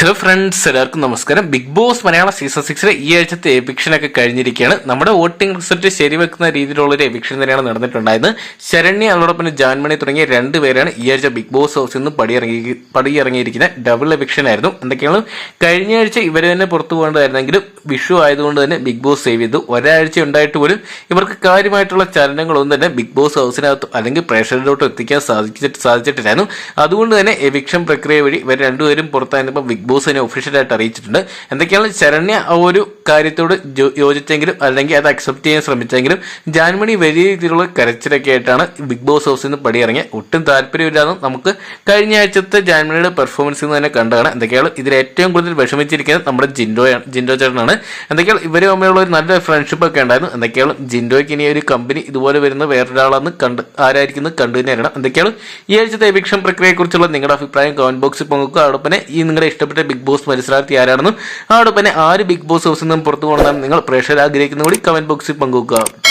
Hello friends എല്ലാവർക്കും നമസ്കാരം. Big Boss Malayalam season സിക്സിലെ ഈ ആഴ്ചത്തെ എവിക്ഷൻ ഒക്കെ കഴിഞ്ഞിരിക്കുകയാണ്. നമ്മുടെ വോട്ടിംഗ് റിസൾട്ട് ശരിവെക്കുന്ന രീതിയിലുള്ള ഒരു എവിക്ഷൻ തന്നെയാണ് നടന്നിട്ടുണ്ടായത് ശരണ്യ അതോടൊപ്പം ജാൻമണി തുടങ്ങിയ രണ്ടുപേരാണ് ഈ ആഴ്ച ബിഗ് ബോസ് ഹൗസിൽ നിന്ന് പടിയിറങ്ങി പടിയിറങ്ങിയിരിക്കുന്ന ഡബിൾ എവിക്ഷൻ ആയിരുന്നു. എന്തൊക്കെയാണ്? കഴിഞ്ഞ ആഴ്ച ഇവർ തന്നെ പുറത്തു പോകേണ്ടതായിരുന്നെങ്കിലും വിഷു ആയതുകൊണ്ട് തന്നെ ബിഗ് ബോസ് സേവ് ചെയ്തു. ഒരാഴ്ച ഉണ്ടായിട്ട് പോലും ഇവർക്ക് കാര്യമായിട്ടുള്ള ചലനങ്ങളൊന്നും തന്നെ ബിഗ് ബോസ് ഹൗസിനകത്ത് അല്ലെങ്കിൽ പ്രേക്ഷകരിലോട്ട് എത്തിക്കാൻ സാധിച്ചിട്ട് സാധിച്ചിട്ടില്ലായിരുന്നു. അതുകൊണ്ട് തന്നെ എവിക്ഷൻ പ്രക്രിയ വഴി ഇവർ രണ്ടുപേരും പുറത്തായിരുന്നപ്പോൾ ബിഗ് ബോസ് തന്നെ ഒഫീഷ്യലായിട്ട് അറിയിച്ചിട്ടുണ്ട്. എന്തൊക്കെയാണ് ശരണ്യ ഒരു കാര്യത്തോട് യോജിച്ചെങ്കിലും അല്ലെങ്കിൽ അത് അക്സെപ്റ്റ് ചെയ്യാൻ ശ്രമിച്ചെങ്കിലും ജാൻമണി വലിയ രീതിയിലുള്ള കരച്ചിലൊക്കെ ആയിട്ടാണ് ബിഗ് ബോസ് ഹൗസിൽ നിന്ന് പടിയിറങ്ങിയ. ഒട്ടും താല്പര്യമില്ലാതെ നമുക്ക് കഴിഞ്ഞ ആഴ്ചത്തെ ജാൻമണിയുടെ പെർഫോമൻസിൽ നിന്ന് തന്നെ കണ്ടതാണ്. എന്തൊക്കെയാണ് ഇതിൽ ഏറ്റവും കൂടുതൽ വിഷമിച്ചിരിക്കുന്നത് നമ്മുടെ ജിൻഡോയാണ് ജിൻഡോ ചേട്ടനാണ്. എന്തൊക്കെയാണ് ഇവർ തമ്മിലുള്ള ഒരു നല്ല ഫ്രണ്ട്ഷിപ്പ് ഒക്കെ ഉണ്ടായിരുന്നു. എന്തൊക്കെയാണ് ജിൻഡോയ്ക്ക് ഇനി ഒരു കമ്പനി ഇതുപോലെ വരുന്ന വേറൊരാളാന്ന് കണ്ട് ആരായിരിക്കുന്നത് കണ്ടു തന്നെ അറിയണം. എന്തൊക്കെയാണ് ഈ ആഴ്ചത്തെ എവിക്ഷൻ പ്രക്രിയയെക്കുറിച്ചുള്ള നിങ്ങളുടെ അഭിപ്രായം കമന്റ് ബോക്സിൽ പങ്കുവെക്കുക. അതോടൊപ്പം ഈ നിങ്ങളുടെ ഇഷ്ടപ്പെട്ട ബിഗ് ബോസ് മത്സരാർത്ഥി ആരാണെന്നും അതോടൊപ്പം തന്നെ ആര് ബിഗ് ബോസ് ഹൗസിൽ നിന്നും പുറത്തു പോകണമെന്നും നിങ്ങൾ പ്രേക്ഷകർ ആഗ്രഹിക്കുന്ന കൂടി കമന്റ് ബോക്സിൽ പങ്കുവെക്കുക.